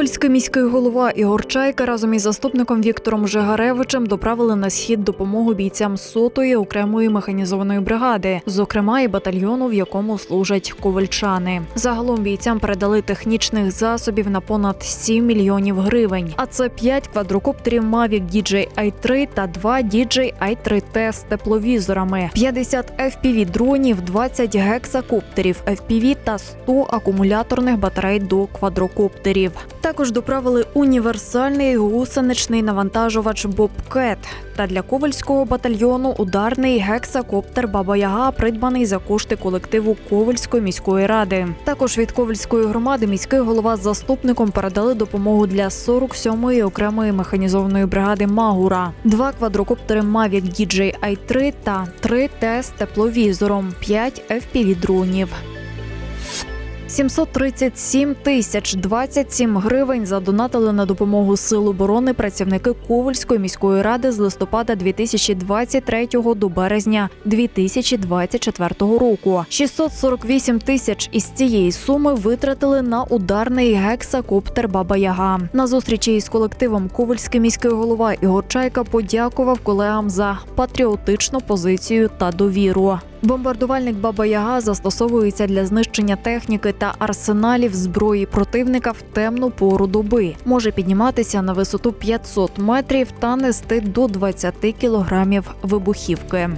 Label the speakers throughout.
Speaker 1: Ковальський міський голова Ігор Чайка разом із заступником Віктором Жигаревичем доправили на схід допомогу бійцям сотої окремої механізованої бригади, зокрема і батальйону, в якому служать ковальчани. Загалом бійцям передали технічних засобів на понад 7 мільйонів гривень. А це 5 квадрокоптерів Mavic DJI 3 та 2 DJI 3T з тепловізорами, 50 FPV дронів, 20 гексакоптерів FPV та 100 акумуляторних батарей до квадрокоптерів. Також доправили універсальний гусеничний навантажувач Бобкет та для ковальського батальйону ударний гексакоптер Баба Яга, придбаний за кошти колективу Ковальської міської ради. Також від Ковальської громади міський голова з заступником передали допомогу для 47-ї окремої механізованої бригади Магура, два квадрокоптери Mavic DJI 3 та 3 Т з тепловізором, 5 FPV дронів. 737 тисяч 27 гривень задонатили на допомогу Сил оборони працівники Ковальської міської ради з листопада 2023 до березня 2024 року. 648 тисяч із цієї суми витратили на ударний гексакоптер Баба Яга. На зустрічі із колективом Ковальський міський голова Ігор Чайка подякував колегам за патріотичну позицію та довіру. Бомбардувальник Баба Яга застосовується для знищення техніки та арсеналів зброї противника в темну пору доби. Може підніматися на висоту 500 метрів та нести до 20 кілограмів вибухівки.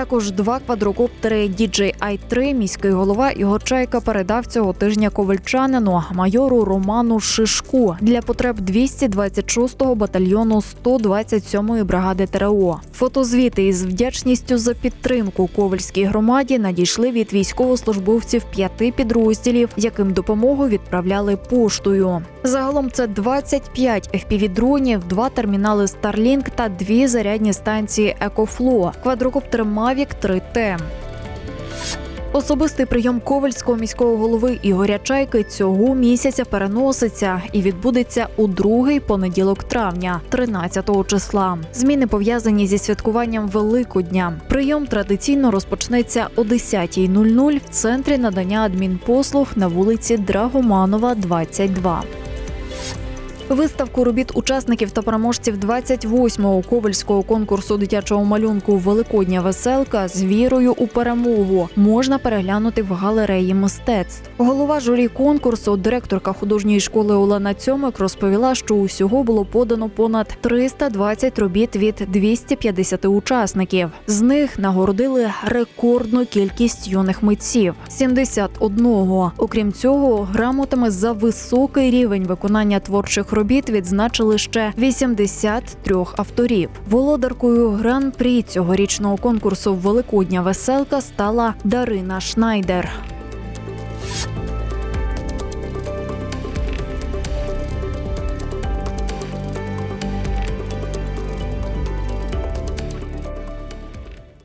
Speaker 1: Також два квадрокоптери DJI 3 міський голова Ігор Чайка передав цього тижня ковальчанину майору Роману Шишку для потреб 226-го батальйону 127-ї бригади ТРО. Фотозвіти із вдячністю за підтримку ковальській громаді надійшли від військовослужбовців п'яти підрозділів, яким допомогу відправляли поштою. Загалом це 25 FPV-дронів, два термінали Starlink та дві зарядні станції EcoFlow, квадрокоптер Mavic 3T. Особистий прийом Ковальського міського голови Ігоря Чайки цього місяця переноситься і відбудеться у другий понеділок травня, 13 числа. Зміни пов'язані зі святкуванням Великодня. Прийом традиційно розпочнеться о 10.00 в центрі надання адмінпослуг на вулиці Драгоманова, 22. Виставку робіт учасників та переможців 28-го ковальського конкурсу дитячого малюнку Великодня веселка з вірою у перемогу можна переглянути в галереї мистецтв. Голова журі конкурсу, директорка художньої школи Олена Цьомик розповіла, що усього було подано понад 320 робіт від 250 учасників. З них нагородили рекордну кількість юних митців 71. Окрім цього, грамотами за високий рівень виконання творчих робіт відзначили ще 83 авторів. Володаркою гран-прі цьогорічного конкурсу Великодня веселка стала Дарина Шнайдер.